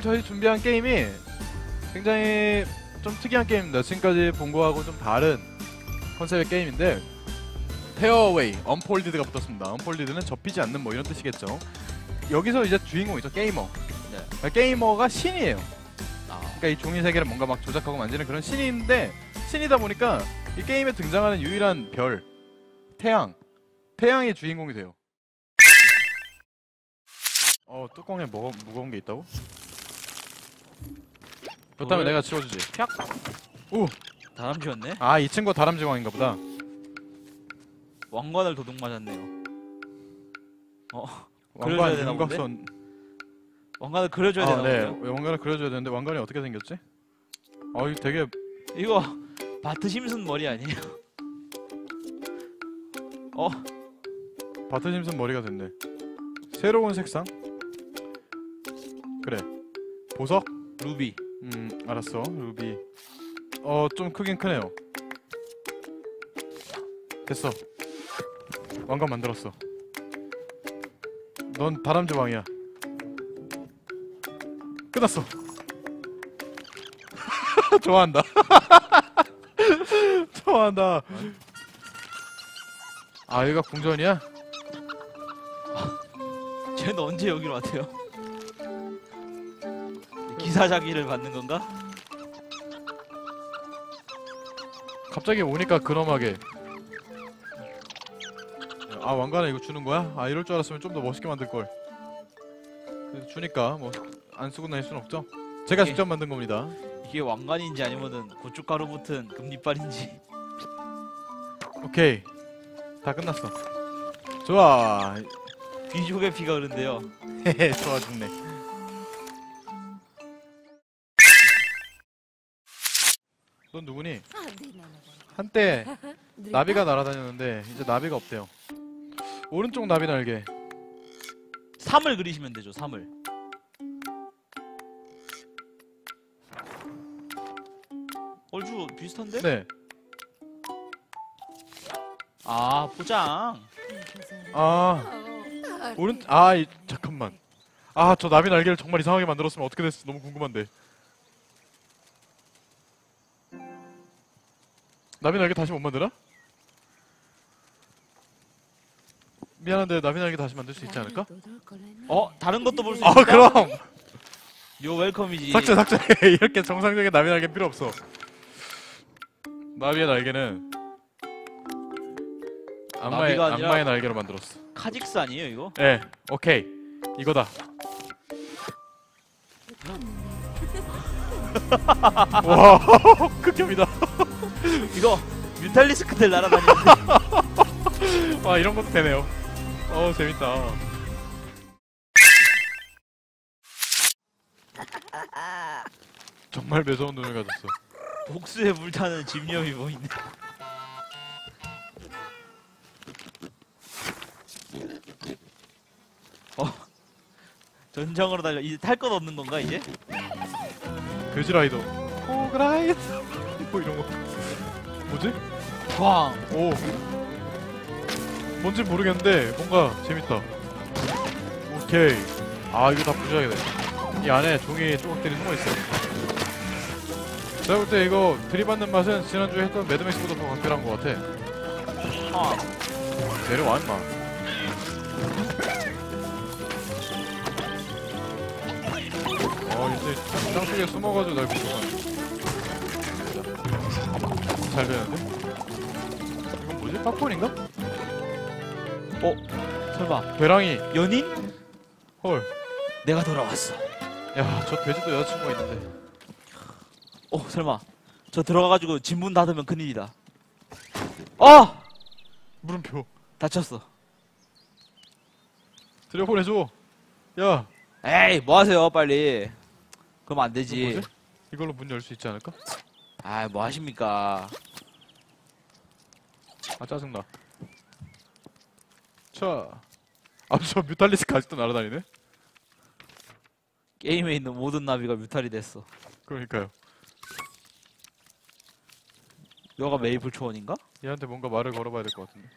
오늘 저희 준비한 게임이 굉장히 좀 특이한 게임입니다. 지금까지 본 거하고 좀 다른 컨셉의 게임인데 페어웨이, 언폴디드가 붙었습니다. 언폴디드는 접히지 않는 뭐 이런 뜻이겠죠. 여기서 이제 주인공이죠 게이머. 네. 그러니까 게이머가 신이에요. 아, 그러니까 이 종이 세계를 뭔가 막 조작하고 만지는 그런 신인데 신이다 보니까 이 게임에 등장하는 유일한 별, 태양, 태양이 주인공이 돼요. 어 뚜껑에 뭐 무거운 게 있다고? 그렇다면? 내가 치워주지. 펴. 오, 다람쥐였네. 아 이 친구 가 다람쥐광인가 보다. 왕관을 도둑 맞았네요. 어, 왕관 그려줘야 되나 윤곽선. 왕관을 그려줘야 아, 되나 네. 본데요? 왕관을 그려줘야 되는데 왕관이 어떻게 생겼지? 어, 이거 되게 이거 바트 심슨 머리 아니에요? 어, 바트 심슨 머리가 됐네. 새로운 색상? 그래. 보석? 루비. 음, 알았어. 루비. 어, 좀 크긴 크네요. 됐어. 왕관 만들었어. 넌 다람쥐 왕이야. 끝났어. 좋아한다. 좋아한다. 아, 여기가 궁전이야? 쟤는 언제 여기로 왔대요? 기사자기를 받는 건가? 갑자기 오니까 근엄하게 아 왕관에 이거 주는 거야? 아 이럴 줄 알았으면 좀 더 멋있게 만들 걸 그래서 주니까 뭐 안 쓰고 다닐 순 없죠 제가 예. 직접 만든 겁니다 이게 왕관인지 아니면은 고춧가루 붙은 금리빨인지. 오케이 다 끝났어 좋아 귀족의 피가 흐른데요. 헤헤 좋아 죽네 넌 누구니? 한때 나비가 날아다녔는데 이제 나비가 없대요 오른쪽 나비 날개 3을 그리시면 되죠. 3을. 얼추 비슷한데? 네 아 포장. 아 오른 아 이, 잠깐만 아 저 나비 날개를 정말 이상하게 만들었으면 어떻게 됐을지 너무 궁금한데 나비 날개 다시 못 만들어? 미안한데 나비 날개 다시 만들 수 있지 않을까? 어 다른 것도 볼수아 있을까? 그럼 요 웰컴이지. 삭제 삭제 이렇게 정상적인 나비 날개 필요 없어 나비의 날개는 악마의, 나비가 아니라- 악마의 날개로 만들었어 카직스 아니에요 이거? 예 오케이 이거다 와 극혐이다 이거 뮤탈리스크들 날아다니는데 와 이런 것도 되네요. 어 재밌다. 정말 매서운 눈을 가졌어. 복수에 불타는 집념이 보이네. 어 전장으로 달려. 이제 탈 것 없는 건가 이제? 그지라이더. 호그라이더. 뭐 이런 거 뭐지? 꽝. 오. 뭔지 모르겠는데 뭔가 재밌다. 오케이. 아 이거 다 부셔야 돼이 안에 종이 조각들이 숨어있어. 제가 볼 때 이거 들이받는 맛은 지난주에 했던 매드맥스보다 더 강렬한 것 같아. 꽝. 내려와 임마. 아 이제 땅 속에 숨어가지고 날 공격하네 잘 되는데? 이건 뭐지? 팝콘인가? 어 설마 배랑이 연인? 헐 내가 돌아왔어. 야, 저 돼지도 여자친구가 있는데. 어 설마 저 들어가가지고 진문 닫으면 큰일이다. 아 물음표. 다쳤어. 들여보내줘. 야, 에이 뭐 하세요 빨리. 그럼 안 이거 되지. 뭐지? 이걸로 문 열 수 있지 않을까? 아뭐 하십니까? 아, 짜증나. 자. 아, 저 뮤탈리스크 아직도 날아다니네? 게임에 있는 모든 나비가 뮤탈이 됐어. 그러니까요. 여가 메이플 초원인가? 얘한테 뭔가 말을 걸어봐야 될 것 같은데.